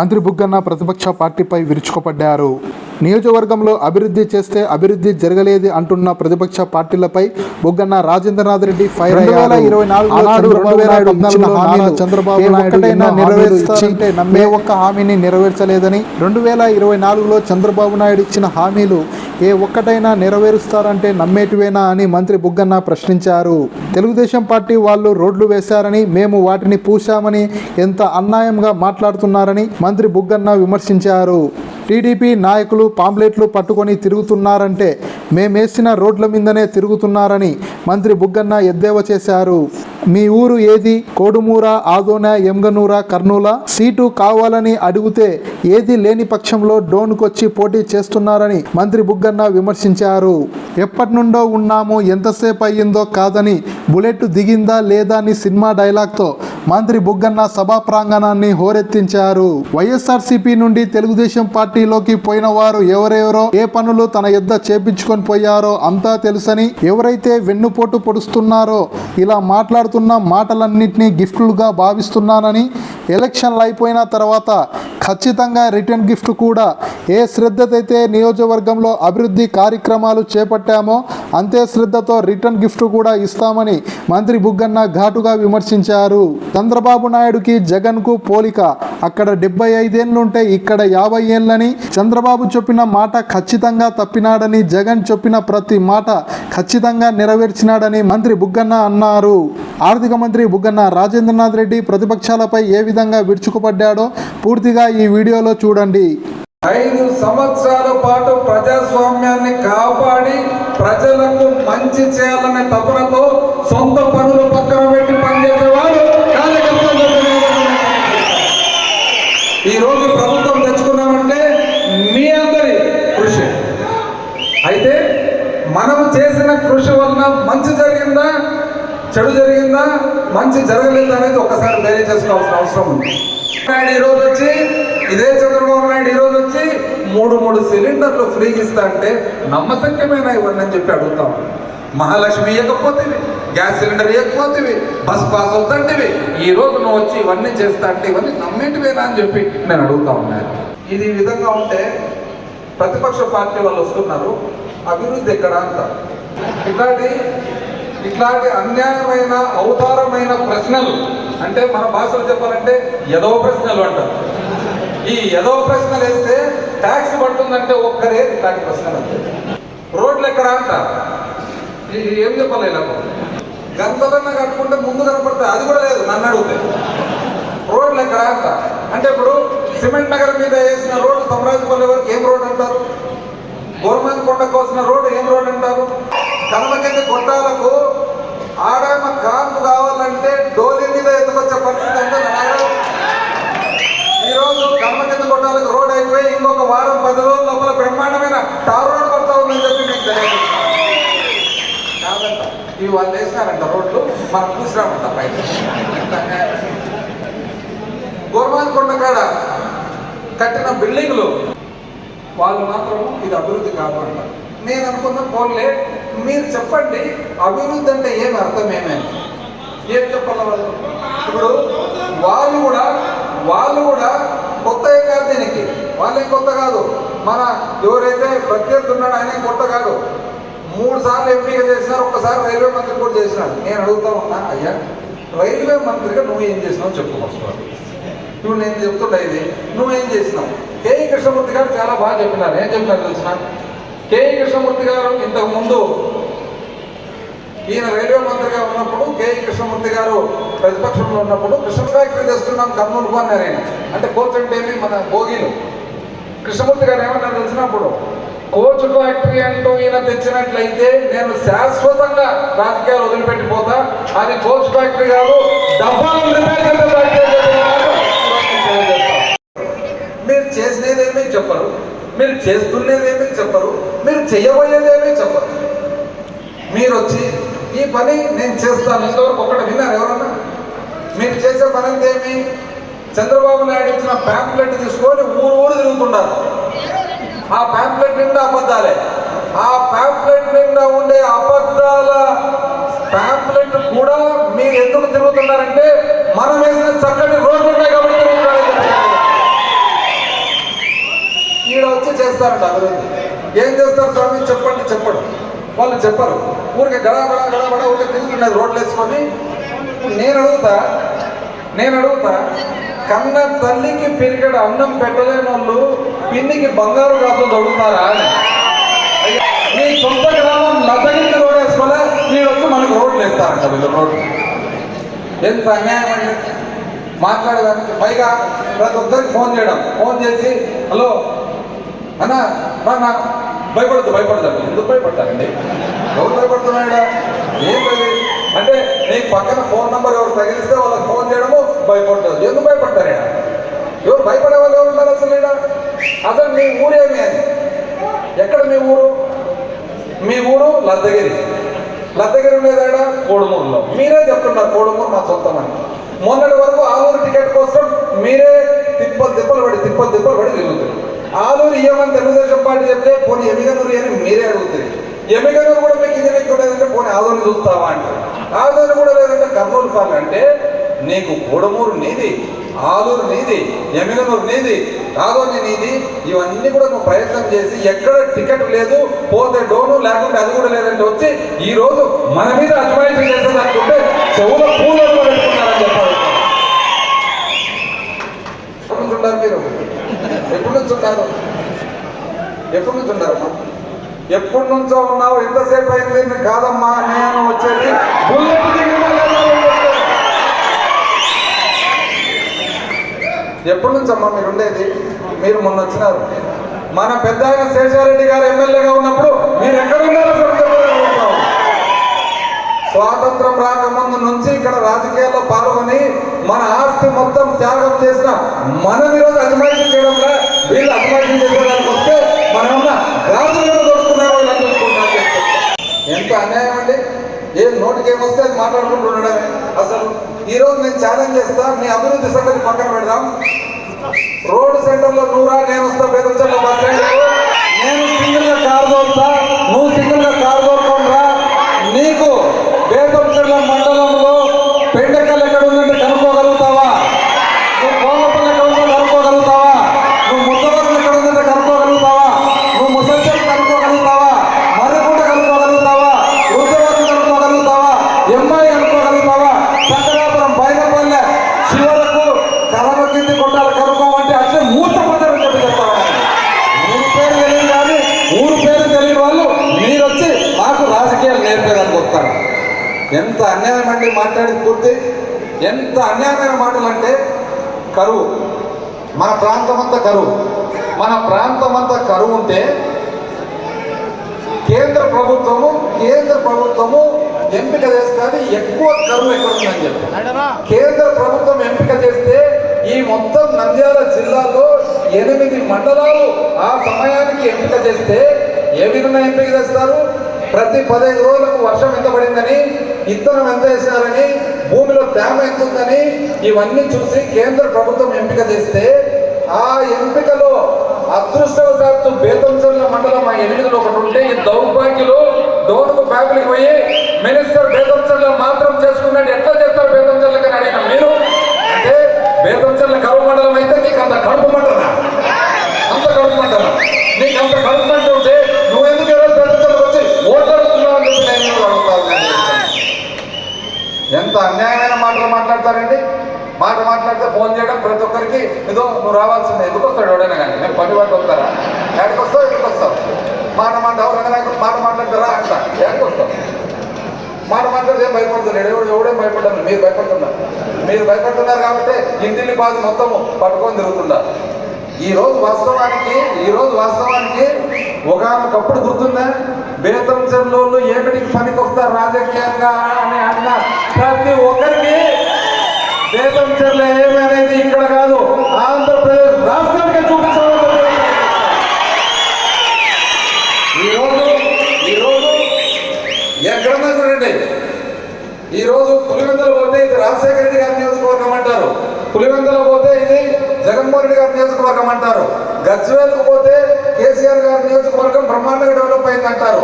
మంత్రి బుగ్గన్న ప్రతిపక్ష పార్టీపై విరుచుకుపడ్డారు. నియోజకవర్గంలో అభివృద్ధి చేస్తే అభివృద్ధి జరగలేదు అంటున్న ప్రతిపక్ష పార్టీలపై బుగ్గన్న రాజేంద్రనాథ్ రెడ్డి ఫైర్ చంద్రబాబు నాయుడు ఒక్క హామీని నెరవేర్చలేదని రెండు వేల ఇరవై నాలుగులో చంద్రబాబు నాయుడు ఇచ్చిన హామీలు ఏ ఒక్కటైనా నెరవేరుస్తారంటే నమ్మేటివేనా అని మంత్రి బుగ్గన్న ప్రశ్నించారు. తెలుగుదేశం పార్టీ వాళ్ళు రోడ్లు వేశారని మేము వాటిని పూశామని ఎంత అన్యాయంగా మాట్లాడుతున్నారని మంత్రి బుగ్గన్న విమర్శించారు. టీడీపీ నాయకులు పాంప్లెట్లు పట్టుకొని తిరుగుతున్నారంటే మేమేసిన రోడ్ల మీదనే తిరుగుతున్నారని మంత్రి బుగ్గన్న ఎద్దేవా చేశారు. మీ ఊరు ఏది? కోడుమూర ఆదోన ఎంగనూర కర్నూల? సీటు కావాలని అడిగితే ఏది లేని పక్షంలో డోన్కొచ్చి పోటీ చేస్తున్నారని మంత్రి బుగ్గన్న విమర్శించారు. ఎప్పటి నుండో ఉన్నాము ఎంతసేపు అయ్యిందో కాదని బుల్లెట్ దిగిందా లేదా అని సినిమా డైలాగ్తో మంత్రి బుగ్గన్న సభా ప్రాంగణాన్ని హోరెత్తించారు. వైఎస్ఆర్సీపీ నుండి తెలుగుదేశం పార్టీలోకి పోయిన వారు ఎవరెవరో ఏ పనులు తన యుద్ధ చేపించుకొని పోయారో అంతా తెలుసని ఎవరైతే వెన్నుపోటు పొడుస్తున్నారో ఇలా మాట్లాడుతున్న మాటలన్నింటినీ గిఫ్ట్లుగా భావిస్తున్నానని ఎలక్షన్లు అయిపోయిన తర్వాత ఖచ్చితంగా రిటర్న్ గిఫ్ట్ కూడా ఏ శ్రద్ధతైతే నియోజకవర్గంలో అభివృద్ధి కార్యక్రమాలు చేపట్టామో అంతే శ్రద్ధతో రిటర్న్ గిఫ్ట్ కూడా ఇస్తామని మంత్రి బుగ్గన్న ఘాటుగా విమర్శించారు. చంద్రబాబు నాయుడుకి జగన్కు పోలిక. అక్కడ డెబ్బై ఐదేళ్ళుంటే ఇక్కడ యాభై ఏళ్ళని చంద్రబాబు చెప్పిన మాట ఖచ్చితంగా తప్పినాడని జగన్ చెప్పిన ప్రతి మాట ఖచ్చితంగా నెరవేర్చినాడని మంత్రి బుగ్గన్న అన్నారు. ఆర్థిక మంత్రి బుగ్గన్న రాజేంద్రనాథ్ రెడ్డి ప్రతిపక్షాలపై ఏ విధంగా విరుచుకుపడ్డాడో పూర్తిగా ఈ వీడియోలో చూడండి. ఐదు సంవత్సరాల పాటు ప్రజాస్వామ్యాన్ని కాపాడి ప్రజలకు మంచి చేయాలనే తపనతో సొంత పనులు పక్కన పెట్టి పనిచేసేవారు ఈరోజు ఈ రోజు ప్రభుత్వం తెచ్చుకున్నామంటే మీ అందరి కృషి. అయితే మనం చేసిన కృషి వలన మంచి జరిగిందా చెడు జరిగిందా మంచి జరగలేదు అనేది ఒకసారి ధైర్యం చేసుకోవాల్సిన అవసరం ఉంది. ఈరోజు ఈ రోజు వచ్చి ఇదే చంద్రబాబు నాయుడు ఈ రోజు వచ్చి మూడు మూడు సిలిండర్లు ఫ్రీగా ఇస్తా అంటే నమ్మశక్యమైన ఇవన్నీ అని చెప్పి అడుగుతాం. మహాలక్ష్మి ఇవ్వకపోతేవి గ్యాస్ సిలిండర్ ఇవ్వకపోతేవి బస్ పాస్ అవుతుంటేవి ఈ రోజు నువ్వు వచ్చి ఇవన్నీ చేస్తా అంటే ఇవన్నీ నమ్మేటివేనా అని చెప్పి నేను అడుగుతా ఉన్నాను ఇది ఈ విధంగా ఉంటే ప్రతిపక్ష పార్టీ వాళ్ళు వస్తున్నారు అభివృద్ధి ఎక్కడ అంత ఇట్లాంటి ఇట్లాంటి అన్యాయమైన అవతారమైన ప్రశ్నలు అంటే మన భాషలో చెప్పాలంటే ఎదవ ప్రశ్నలు అంటారు. ఈ ఎదవ ప్రశ్నలు వేస్తే ట్యాక్స్ పడుతుందంటే ఒక్కరే ఇట్లాంటి ప్రశ్నలు రోడ్లు ఎక్కడ అంట ఏం చెప్పాలి ఇలా? కట్టుకుంటే ముందు కనపడతాయి అది కూడా లేదు నన్ను అడిగితే. రోడ్లు ఎక్కడ అంట అంటే ఇప్పుడు సిమెంట్ నగర్ మీద వేసిన రోడ్డు తమరాజుపల్లి వరకు ఏం రోడ్ అంటారు? గవర్నమెంట్ కొండకు వచ్చిన రోడ్డు ఏం రోడ్ అంటారు? కమల కింద కొట్టాలకు ఆడామ కాంపు కావాలంటే డోలి మీద ఎత్తుకొచ్చే పరిస్థితి అంటే నాగరాజు. ఈ రోజు కమల కింద కొట్టాలకు రోడ్ అయిపోయి ఇంకొక వారం పది రోజుల లోపల బ్రహ్మాండమైన టార్ రోడ్ పడతా ఉందని చెప్పి మీకు తెలియదు ఇవి వాళ్ళు వేసినారంట రోడ్లు మనం చూసినామంట పైన. గోర్మాన్ కొండ కాడ కట్టిన బిల్డింగ్లు వాళ్ళు మాత్రం ఇది అభివృద్ధి కాదు నేను అనుకున్న పోన్లే మీరు చెప్పండి అభివృద్ధి అంటే ఏమి అర్థం ఏమేమి ఏం చెప్పాలి వాళ్ళు? ఇప్పుడు వాళ్ళు కూడా వాళ్ళు కూడా కొత్త కాదు దీనికి వాళ్ళేం కొత్త కాదు. మన ఎవరైతే ప్రత్యర్థి ఉన్నాడు ఆయన కొత్త కాదు. మూడు సార్లు ఎంపీగా చేసినారు ఒక్కసారి రైల్వే మంత్రి కూడా చేసినారు. నేను అడుగుతా ఉన్నా అయ్యా రైల్వే మంత్రిగా నువ్వు ఏం చేసినావు చెప్పుకోవచ్చు ఇప్పుడు నేను చెప్తుంటా ఇది నువ్వేం చేసినావు? కేఈ కృష్ణమూర్తి గారు చాలా బాగా చెప్పినారు. ఏం చెప్పినారు తెలిసిన కేఈ కృష్ణమూర్తి గారు ఇంతకు ముందు ఈయన రైల్వే మంత్రిగా ఉన్నప్పుడు కేఈ కృష్ణమూర్తి గారు ప్రతిపక్షంలో ఉన్నప్పుడు కృష్ణ ఫ్యాక్టరీ తెస్తున్నాం కర్నూలుకు అన్నారు ఆయన అంటే కోచ్ అంటే మన భోగిలు. కృష్ణమూర్తి గారు ఏమన్నారు తెలిసినప్పుడు? కోచ్ ఫ్యాక్టరీ అంటూ ఈయన తెచ్చినట్లయితే నేను శాశ్వతంగా రాజకీయాలు వదిలిపెట్టిపోతా. అది కోచ్ ఫ్యాక్టరీ కాదు డబ్బాలు మీరు చేసినదేమీ చెప్పరు మీరు చేస్తున్నదేమీ చెప్పరు మీరు చేయబోయేదేమీ చెప్పరు. మీరు వచ్చి ఈ పని నేను చేస్తాను. ఇంతవరకు ఒక్కడ విన్నారు ఎవరన్నా? మీరు చేసే పని అంతేమి చంద్రబాబు నాయుడు ఇచ్చిన ప్యాంప్లెట్ తీసుకొని ఊరు ఊరు తిరుగుతున్నారు. ఆ ప్యాంప్లెట్ నిండా అబద్ధాలే. ఆ ప్యాంప్లెట్ నిండా ఉండే అబద్ధాల ప్యాంప్లెట్ కూడా మీరు ఎందుకు తిరుగుతున్నారంటే మనం వేసిన చక్కటి రోడ్లు ఉన్నాయి కాబట్టి ఈడ వచ్చి చేస్తారంట అభివృద్ధి. ఏం చేస్తారు స్వామి? చెప్పండి చెప్పడు. వాళ్ళు చెప్పరు. ఊరికే గడబడ గడబడ ఊరికే తిరుగుతున్నది రోడ్లు వేసుకొని. నేను అడుగుతా నేను అడుగుతా కన్న తల్లికి పెరిగడ అన్నం పెట్టలేని వాళ్ళు పిన్నికి బంగారు గాజులు అడుగుతారా అని. నీ సొంత గ్రామం లతగిరికి రోడ్ వేసుకోలే మీరు వచ్చి మనకు రోడ్లు వేస్తారంట వీళ్ళు రోడ్లు. ఎంత అన్యాయం అండి? మాట్లాడేదానికి పైగా ప్రతి ఒక్కరికి ఫోన్ చేయడం. ఫోన్ చేసి హలో అన్న నా భయపడద్దు భయపడద్దు. ఎందుకు భయపడతారండి? ఎవరు భయపడుతున్నాడా? ఏం భయం? అంటే నీకు పక్కన ఫోన్ నెంబర్ ఎవరు తగిలిస్తే వాళ్ళకి ఫోన్ చేయడము భయపడతారు ఎందుకు భయపడతారు? ఎవరు భయపడే వాళ్ళు ఎవరు ఉన్నారు అసలు ఈడ? అసలు మీ ఊరేమి అని? ఎక్కడ మీ ఊరు? మీ ఊరు లద్దగిరి. లద్దగిరి ఉండేదాడ కోడుమూరులో. మీరే చెప్తున్నారు కోడుమూరు మా సొంతం అని మొన్నటి వరకు ఆలూరు టికెట్ కోసం మీరే తిప్పలు తిప్పలు పడి తిప్పలు తిప్పలు పడి తిరుగుతారు ఆలూరు ఇవ్వమని తెలుగుదేశం పార్టీ చెప్తే పోనీ ఎమిగనూరు అని మీరే అడుగుతారు. ఎమిగనూరు కూడా మీకు ఇది మీకు లేదంటే పోనీ ఆలూరు చూస్తావా అంటారు ఆలూరు కూడా లేదంటే కర్నూలు పాలు అంటే నీకు కోడమూరు నీది. ఆలూరు నీది ఎమిగనూరు నీది కాదోని నీది ఇవన్నీ కూడా నువ్వు ప్రయత్నం చేసి ఎక్కడ టికెట్ లేదు పోతే డోను లేకుంటే అది కూడా లేదంటే వచ్చి ఈ రోజు మన మీద అజమాయిషీ చేసేది అనుకుంటే చెవుల పూలు పెట్టుకున్నారని చెప్పాలి. ఎప్పటి నుంచి ఉన్నారు మీరు? ఎప్పటి నుంచి ఉన్నారు? ఎప్పటి నుంచి ఉన్నారమ్మా ఎప్పటి నుంచో ఉన్నావు? ఎంతసేపు అయింది? కాదమ్మా నేను వచ్చేది బుల్లెట్ దిగిన వాళ్ళలో వచ్చేది. ఎప్పటి నుంచి అమ్మా మీరు ఉండేది? మీరు మొన్న వచ్చినారు. మన పెద్ద ఆయన శేషారెడ్డి గారు ఎమ్మెల్యేగా ఉన్నప్పుడు మీరు ఎక్కడ ఉన్నారో స్వాతంత్రం రాకముందు నుంచి ఇక్కడ రాజకీయాల్లో పాల్గొని మన ఆస్తి మొత్తం త్యాగం చేసిన మనం ఈరోజు అజమాయిషీ చేయడంలో వీళ్ళు అజమాయిషీ చేసేదానికి వస్తే మనం ఉన్న గాజులు దొరుకుతున్నారు ఎంత అన్యాయం అండి? ఏం నోటికి ఏమొస్తే అది మాట్లాడుకుంటూ ఉండడమే అసలు ఈ రోజు నేను ఛాలెంజ్ చేస్తా మీ అభివృద్ధి సంగతి పక్కన పెడదాం. రోడ్డు సెంటర్లో నూరా నేను వస్తా బెదంచర్ల బస్ స్టాండ్ నేను సింగిల్గా కార్ తోలుతా నువ్వు సింగిల్గా కార్ తోలుకోండి రా నీకు బేతంచెర్ల మండలంలో పెండకల్ ఎక్కడ ఉందంటే కనుక్కోగలుగుతావా నువ్వు కోమపల్లి ఎక్కడ ఉందో కనుక్కోగలుగుతావా నువ్వు ముద్దవరం ఎక్కడ ఉందంటే కనుక్కోగలుగుతావా నువ్వు ముసల్చెల్ కనుక్కోగలుగుతావా మర్రికుంట కనుక్కోగలుగుతావా రుద్రవరం కనుక్కోగలుగుతావా ఎంఐ కనుక్కోగలుగుతావా చక్రాపురం బైనపల్లె చివరకు కలమ కింది కొట్టాలి కనుక్కోమంటే అట్లే మూర్చపోతారని చెప్పి చెప్తావా ఊరు పేరు తెలియదు కానీ ఊరు పేరు తెలియని వాళ్ళు మీరు వచ్చి మాకు రాజకీయాలు నేర్పేదానికి వస్తారు ఎంత అన్యాయం అండి మాట్లాడేది పూర్తి? ఎంత అన్యాయమైన మాటలు అంటే కరువు. మన ప్రాంతం అంతా కరువు. మన ప్రాంతం అంతా కరువు ఉంటే కేంద్ర ప్రభుత్వము కేంద్ర ప్రభుత్వము ఎంపిక చేస్తుంది. ఎక్కువ కరువు ఎక్కడ ఉందని చెప్పి కేంద్ర ప్రభుత్వం ఎంపిక చేస్తే ఈ మొత్తం నంద్యాల జిల్లాలో ఎనిమిది మండలాలు ఆ సమయానికి ఎంపిక చేస్తే ఏ విధంగా ఎంపిక చేస్తారు? ప్రతి పదహైదు రోజులకు వర్షం ఎంత పడిందని ఇత్తనం ఎంత వేసినారని భూమిలో తేమ ఎంత ఉందని ఇవన్నీ చూసి కేంద్ర ప్రభుత్వం ఎంపిక చేస్తే ఆ ఎంపికలో అదృష్టవశాత్తు బేతంచర్ల మండలం ఆ ఎనిమిదిలో ఒకటి ఉంటే ఈ దౌర్భాగ్యులు డోనుకు ఫ్యామిలీకి పోయి మినిస్టర్ బేతంచెర్ల మాత్రం చేసుకున్నట్టు ఎట్లా చేస్తారు బేతంచర్లకని అడిగిన మీరు అంటే బేతంచెర్ల కరువు మండలం అయితే నీకు అంత కడుపు మంటనా అంత కడుపు మంటనా నీకు అంత కడుపు మంట ఉంటే నువ్వు ఎందుకు ఈరోజు బేతంచెర్లకు వచ్చి ఓట్లు అడుగుతున్నావు అని చెప్పి నేను కూడా అడుగుతాను నేను చెప్తాను. ఎంత అన్యాయమైన మాటలు మాట్లాడతారండి మాట మాట్లాడితే ఫోన్ చేయడం ప్రతి ఒక్కరికి ఏదో నువ్వు రావాల్సిందే. ఎందుకు వస్తాడు ఎవడైనా కానీ? నేను పని పట్టి వస్తారా? ఎక్కడికి వస్తావు ఎందుకు వస్తావు? మాట మాట ఎవరైనా నాకు మాట మాట్లాడతారా అంట. ఎక్కడికి వస్తావు? మాట మాట్లాడితే ఏం భయపడుతున్నాడు ఎవడు ఎవడే భయపడ్డాను? మీరు భయపడుతున్నారు. మీరు భయపడుతున్నారు కాబట్టి ఇంటిని బాధ మొత్తము పట్టుకొని తిరుగుతున్నారు ఈ రోజు వాస్తవానికి ఈ రోజు వాస్తవానికి ఒకనొకప్పుడు గుర్తుందా? బేతం చెర్లోళ్ళు ఏమిటికి పనికొస్తారు రాజకీయంగా అని అన్న ప్రతి ఒక్కరికి బేతం చెర్ల ఏమి అనేది ఇక్కడ కాదు. ఆంధ్రప్రదేశ్ రాష్ట్రానికి చూపించాలని ఈరోజు ఈరోజు ఎక్కడన్నా చూడండి. ఈరోజు రోజు పులివెందులు పోతే ఇది రాజశేఖర రెడ్డి గారి నియోజకవర్గం అంటారు. పులివెందులో పోతే ఇది జగన్మోహన్ రెడ్డి గారి నియోజకవర్గం అంటారు. గజ్వేల్కు పోతే కేసీఆర్ గారి నియోజకవర్గం బ్రహ్మాండంగా డెవలప్ అయింది అంటారు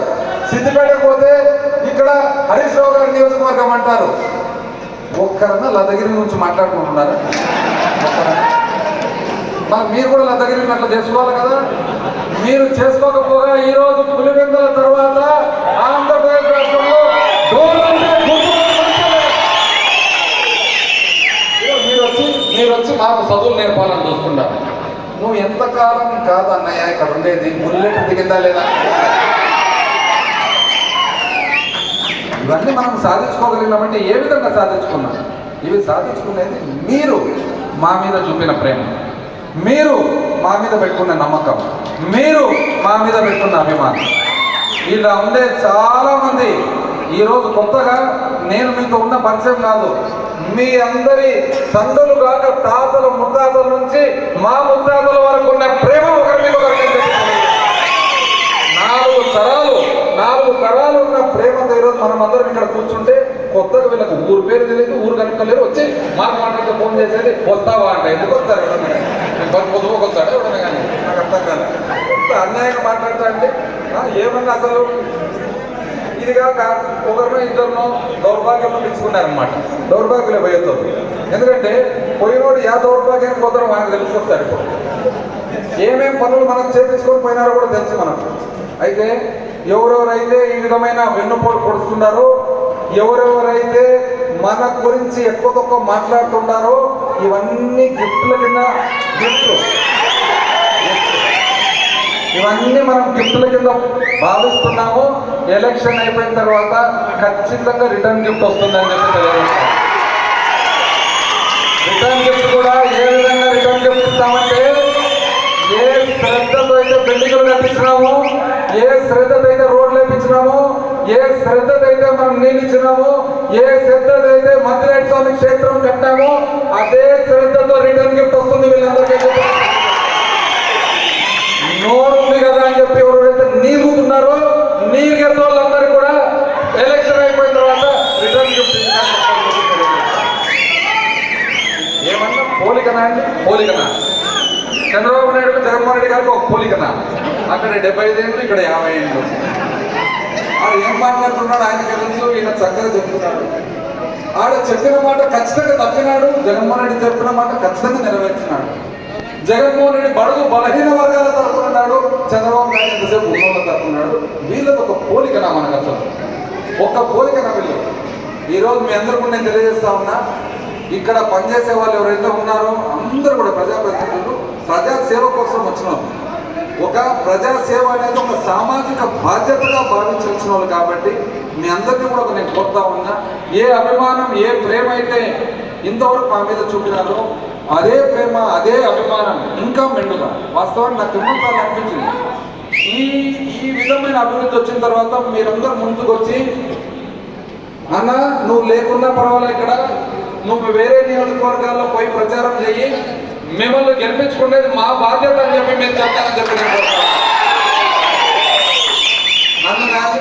సిద్దిపేటకు పోతే ఇక్కడ హరీష్ రావు గారి నియోజకవర్గం అంటారు. ఒక్కరన్నా లదగిరి నుంచి మాట్లాడుకుంటున్నారా? మరి మీరు కూడా లద్దగిరినట్లు చేసుకోవాలి కదా? మీరు చేసుకోకపోగా ఈ రోజు పులివెందుల తర్వాత ఆంధ్రప్రదేశ్ రాష్ట్రంలో మీరు వచ్చి మీరు వచ్చి మాకు చదువులు నేర్పాలని చూసుకుంటారు నువ్వు ఎంతకాలం కాదు అన్నయ్య ఇక్కడ ఉండేది? బుల్లెట్ దిగిందా లేదా? ఇవన్నీ మనం సాధించుకోగలిగినామంటే ఏ విధంగా సాధించుకున్నాం? ఇవి సాధించుకునేది మీరు మా మీద చూపిన ప్రేమ. మీరు మా మీద పెట్టుకున్న నమ్మకం. మీరు మా మీద పెట్టుకున్న అభిమానం. ఇలా ఉండే చాలామంది ఈరోజు కొత్తగా నేను మీతో ఉన్న పరిచయం కాదు. మీ అందరి తండ్రులు కాక తాతల ముత్తాతల నుంచి మా ముత్తాతల వరకు ఉన్న ప్రేమ ఒకరి మీద ఒకరికి నాలుగు తరాలు నాలుగు తరాలు ఉన్న ప్రేమ మనం అందరం ఇక్కడ కూర్చుంటే కొత్తగా వీళ్ళకి ఊరు పేరు తెలియదు ఊరు కనుక్కలేరు వచ్చి మాకు మాట్లాడితే ఫోన్ చేసేది వస్తావా? అంటే ఎందుకు వస్తారు ఎవడన్నా కానీ? వస్తాడు ఎవడన్నా కానీ? నాకు అర్థం కాదు. ఇంత అన్యాయంగా మాట్లాడతా అంటే ఏమన్నా అసలు ఇది కాక ఒకరినో ఇద్దరినో దౌర్భాగ్యంలో పిలుచుకున్నారనమాట దౌర్భాగ్యులే పోయేది ఎందుకంటే పోయినోడు యా దౌర్భాగ్యానికి పోతారో మనకు తెలిసిపోతాడు ఇప్పుడు. ఏమేం పనులు మనం చేపించుకొని పోయినారో కూడా తెలుసు మనకు. అయితే ఎవరెవరైతే ఈ విధమైన వెన్నుపోటు పొడుస్తున్నారో ఎవరెవరైతే మన గురించి ఎక్కువ తక్కువ మాట్లాడుతున్నారో ఇవన్నీ గిఫ్ట్ల కింద గిఫ్ట్లు. ఇవన్నీ మనం గిఫ్ట్ల కింద భావిస్తున్నాము. ఎలక్షన్ అయిపోయిన తర్వాత ఖచ్చితంగా రిటర్న్ గిఫ్ట్ వస్తుందని చెప్పి తెలియజేస్తాం రిటర్న్ గిఫ్ట్ కూడా ఏ విధంగా రిటర్న్ గిఫ్ట్ ఇస్తామంటే ఏ శ్రద్ధతో అయితే పెళ్ళికలు కట్టించినాము ఏ శ్రద్ధతైతే అయితే రోడ్లు వేయించినామో ఏ శ్రద్ధతైతే అయితే మనం నీళ్ళు ఏ శ్రద్ధతైతే అయితే స్వామి క్షేత్రం కట్టామో అదే శ్రద్ధతో రిటర్న్ గిఫ్ట్ వస్తుంది వీళ్ళందరికీ నోరు ఉంది కదా అని చెప్పి ఎవరైతే నీగుతున్నారో నీగెన్న వాళ్ళందరూ కూడా ఎలక్షన్ అయిపోయిన తర్వాత రిటర్న్ గిఫ్ట్ ఏమన్నా పోలికనా అండి? పోలికనా? చంద్రబాబు నాయుడు జగన్మోహన్ రెడ్డి గారికి ఒక పోలికన అక్కడ డెబ్బై ఐదు ఏళ్ళు ఇక్కడ యాభై ఏళ్ళు. ఆడ ఏం మాట్లాడుతున్నాడు ఆయన తెలుసు ఈయన చక్కగా చెప్తున్నాడు. ఆడ చెప్పిన మాట ఖచ్చితంగా తప్పినాడు జగన్మోహన్ రెడ్డి చెప్పిన మాట ఖచ్చితంగా నెరవేర్చినాడు. జగన్మోహన్ రెడ్డి బడుగు బలహీన వర్గాల తరపున్నాడు చంద్రబాబు నాయుడు ఎంతసేపు ఉన్నోళ్ళ తరపున్నాడు వీళ్ళది ఒక పోలికనా మనకు అసలు. ఒక్క పోలికనా వీళ్ళు ఈరోజు మీ అందరికీ నేను తెలియజేస్తా ఉన్నా ఇక్కడ పనిచేసే వాళ్ళు ఎవరైతే ఉన్నారో అందరూ కూడా ప్రజాప్రతినిధులు ప్రజా సేవ కోసం వచ్చినాం. ఒక ప్రజాసేవ అనేది ఒక సామాజిక బాధ్యతగా భావించి వచ్చిన వాళ్ళు కాబట్టి మీ అందరికీ కూడా నేను కోరుతా ఉన్నా ఏ అభిమానం ఏ ప్రేమ అయితే ఇంతవరకు మా మీద చూపినారో అదే ప్రేమ అదే అభిమానం ఇంకా మెండుగా. వాస్తవానికి నాకు ఎన్నోసార్లు అనిపించింది? ఈ ఈ విధమైన అభివృద్ధి వచ్చిన తర్వాత మీరందరూ ముందుకు వచ్చి అన్న నువ్వు లేకున్నా పర్వాలేదు ఇక్కడ. నువ్వు వేరే నియోజకవర్గాల్లో పోయి ప్రచారం చెయ్యి. మిమ్మల్ని గెలిపించుకునేది మా బాధ్యత అని చెప్పి మీరు చెప్తారని చెప్పి నన్ను కాదు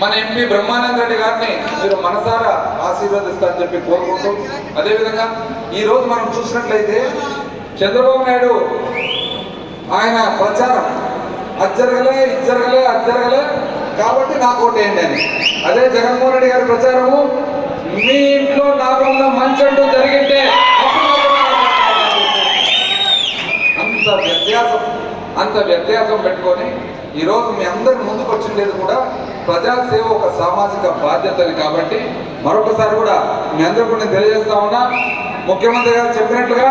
మన ఎంపీ బ్రహ్మానంద రెడ్డి గారిని మీరు మనసారా ఆశీర్వదిస్తారని చెప్పి కోరుకుంటూ అదేవిధంగా ఈ రోజు మనం చూసినట్లయితే చంద్రబాబు నాయుడు ఆయన ప్రచారం అజ్జరగలే ఇజ్జరగలే అజ్జరగలే కాబట్టి నాకు ఓటేయండి అని. అదే జగన్మోహన్ రెడ్డి గారి ప్రచారము మీ ఇంట్లో నా వల్ల మంచి అంటూ జరిగింటే అప్పుడు నాకు ఓటేయండి. అంత వ్యత్యాసం అంత వ్యత్యాసం పెట్టుకొని ఈరోజు మీ అందరి ముందుకు వచ్చిండేది కూడా ప్రజాసేవ ఒక సామాజిక బాధ్యతని కాబట్టి మరొకసారి కూడా మీ అందరికీ నేను తెలియజేస్తా ఉన్నా. ముఖ్యమంత్రి గారు చెప్పినట్లుగా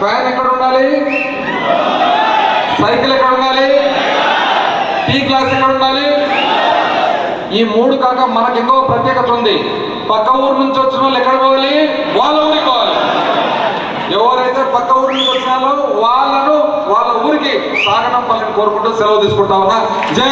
ఫ్యాన్ ఎక్కడ ఉండాలి? సైకిల్ ఎక్కడ ఉండాలి? టీ గ్లాస్ ఎక్కడ ఉండాలి? ఈ మూడు కాక మనకి ఎంతో ప్రత్యేకత ఉంది. పక్క ఊరు నుంచి వచ్చిన వాళ్ళు ఎక్కడ పోవాలి? వాళ్ళ ఊరికి పోవాలి. ఎవరైతే పక్క ఊరు నుంచి వచ్చినారో వాళ్ళను వాళ్ళ ఊరికి సాగనంపాలని కోరుకుంటూ సెలవు తీసుకుంటా ఉన్నా. జై